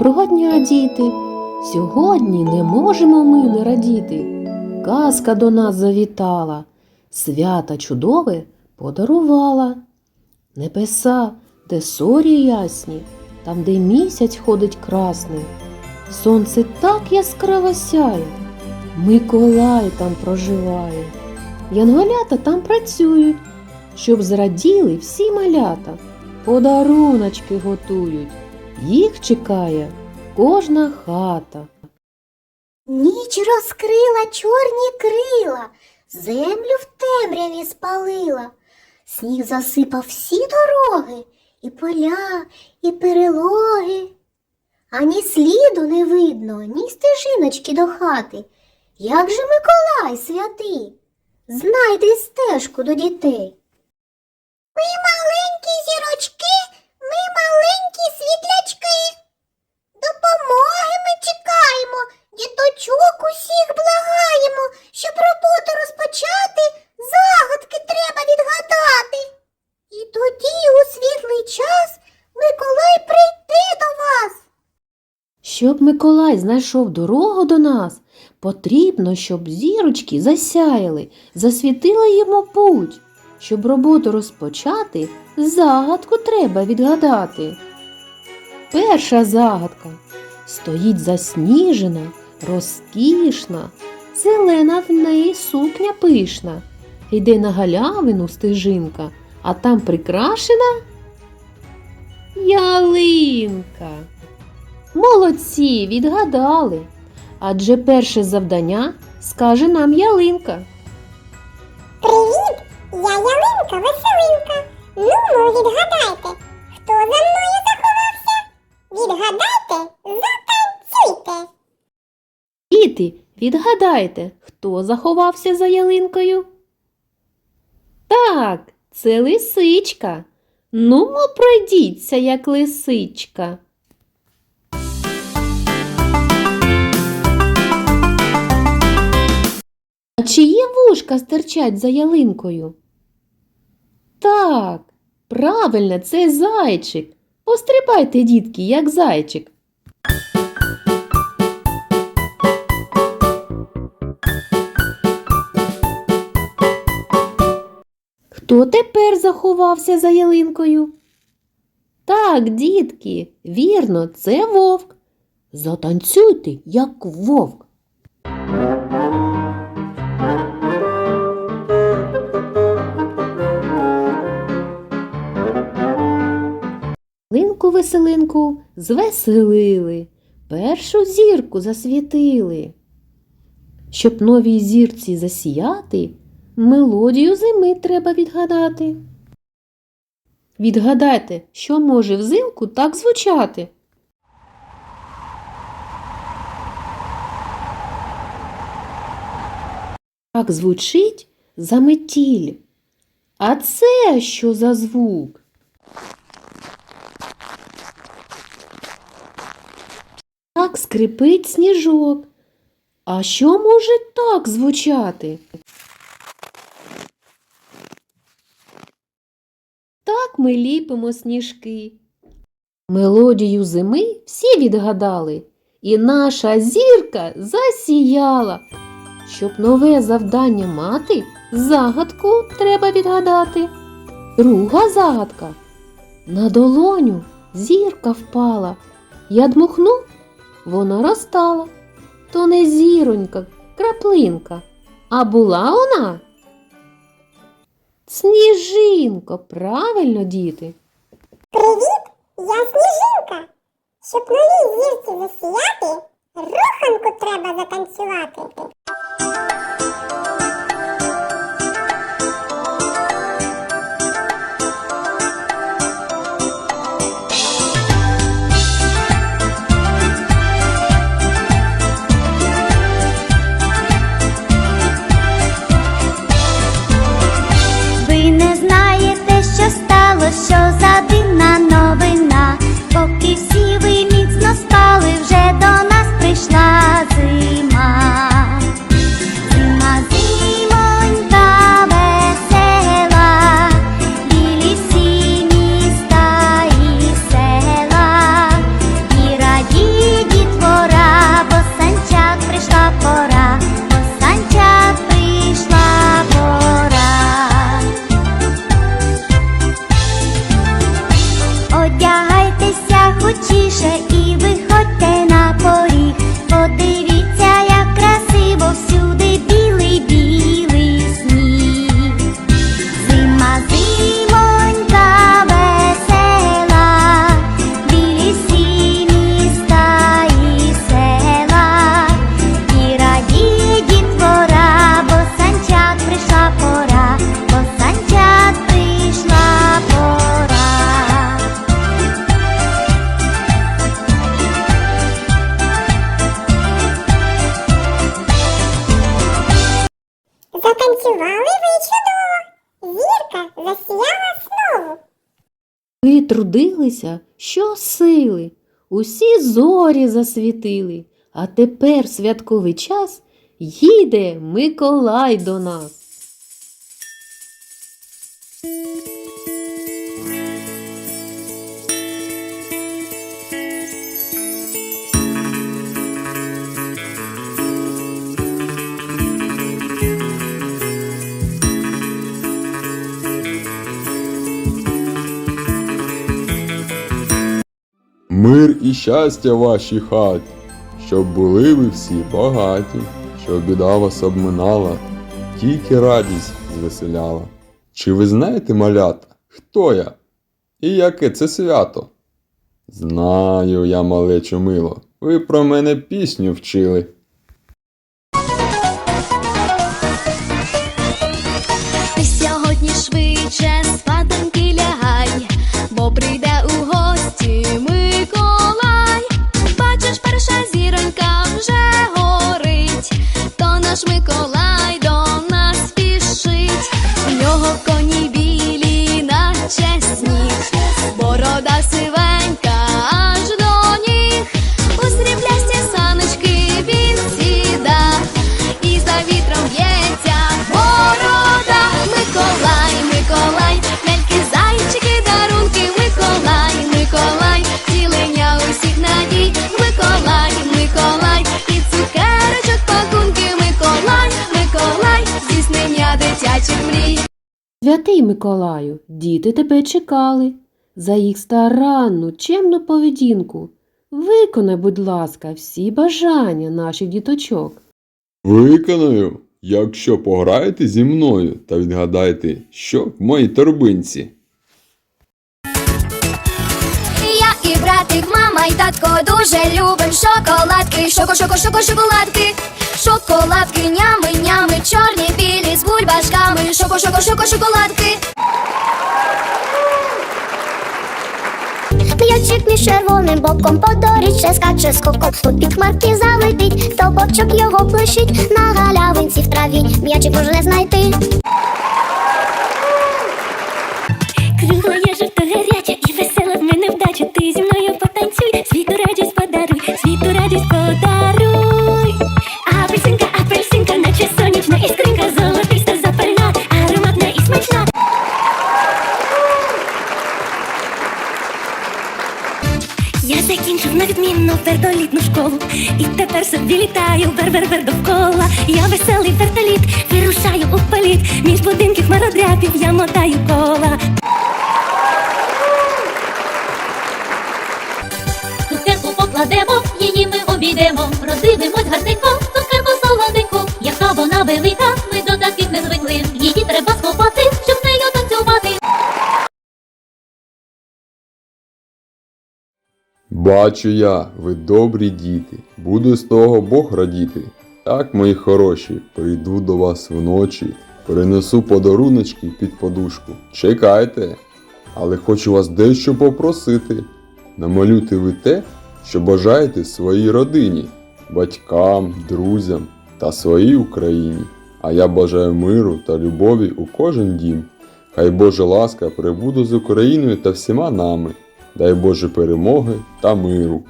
Доброго діти! Сьогодні не можемо ми не радіти. Казка до нас завітала, свята чудове подарувала. Небеса, де зорі ясні, там, де місяць ходить красний. Сонце так яскраво сяє, Миколай там проживає. Янголята там працюють, щоб зраділи всі малята, подаруночки готують. Їх чекає кожна хата. Ніч розкрила чорні крила, землю в темряві спалила, сніг засипав всі дороги, і поля, і перелоги. Ані сліду не видно, ні стежиночки до хати. Як же Миколай святий, знайди стежку до дітей. Ми маленькі зірочки, ми маленькі світлячки. Допомоги ми чекаємо, діточок усіх благаємо, щоб роботу розпочати, загадки треба відгадати. І тоді у світлий час Миколай прийде до вас. Щоб Миколай знайшов дорогу до нас, потрібно, щоб зірочки засяяли, засвітили йому путь. Щоб роботу розпочати, загадку треба відгадати. Перша загадка стоїть засніжена, розкішна, зелена в неї сукня пишна. Йде на галявину стежинка, а там прикрашена ялинка. Молодці, відгадали. Адже перше завдання скаже нам ялинка. Привіт, я ялинка веселинка. Ну, ну, відгадайте, хто за мною заховався? Відгадайте, затанцюйте. Діти, відгадайте, хто заховався за ялинкою? Так, це лисичка. Нумо пройдіться, як лисичка. А чиї вушка стирчать за ялинкою? Так, правильно, це зайчик. Пострибайте, дітки, як зайчик. Хто тепер заховався за ялинкою? Так, дітки, вірно, це вовк. Затанцюйте, як вовк. Линку веселинку звеселили, першу зірку засвітили. Щоб новій зірці засіяти, мелодію зими треба відгадати. Відгадайте, що може взимку так звучати. Так звучить заметіль. А це що за звук? Так скрипить сніжок. А що може так звучати? Так ми ліпимо сніжки. Мелодію зими всі відгадали, і наша зірка засіяла. Щоб нове завдання мати, загадку треба відгадати. Друга загадка. На долоню зірка впала. Я дмухнув, вона розтало. То не зіронька, краплинка, а була вона. Сніжинко, правильно, діти. Привіт, я сніжинка. Щоб новій зірці засіяти, руханку треба затанцювати. 汽水 Затанцювали ви чудово. Зірка засіяла знову. Ви трудилися щосили, усі зорі засвітили, а тепер святковий час їде Миколай до нас. Мир і щастя вашій хаті, щоб були ви всі багаті, щоб біда вас обминала, тільки радість звеселяла. Чи ви знаєте, малята, хто я? І яке це свято? Знаю я, малечо мило, ви про мене пісню вчили. Сьогодні швидше спатоньки Святий Миколаю, діти тебе чекали. За їх старанну, чемну поведінку. Виконай, будь ласка, всі бажання наших діточок. Виконую, якщо пограєте зі мною та відгадаєте, що в моїй торбинці. Братик, мама і татко дуже любим шоколадки, шоко, шоко, шоко, шоколадки, шоколадки, нями, нями, чорні, білі з бульбашками, шоко, шоко, шоко, шоколадки. М'ячик між червоним боком по доріжче скаче скоком Тут під хмарки залетить, то бочок його блищить На галявинці в траві. М'ячик можна знайти школу І тепер собі літаю вер-вер-вер довкола. Я веселий вертоліт, вирушаю у політ. Між будинків мародряпів я мотаю кола. Цукерку покладемо, її ми обійдемо, роздивимось гарненько, цукерку солоденьку, яка вона велика, Бачу я, ви добрі діти, буду з того Бог радіти. Так, мої хороші, прийду до вас вночі, принесу подаруночки під подушку. Чекайте, але хочу вас дещо попросити. Намалюйте ви те, що бажаєте своїй родині, батькам, друзям та своїй Україні. А я бажаю миру та любові у кожен дім. Хай Божа ласка прибуде з Україною та всіма нами. Дай Боже перемоги та миру.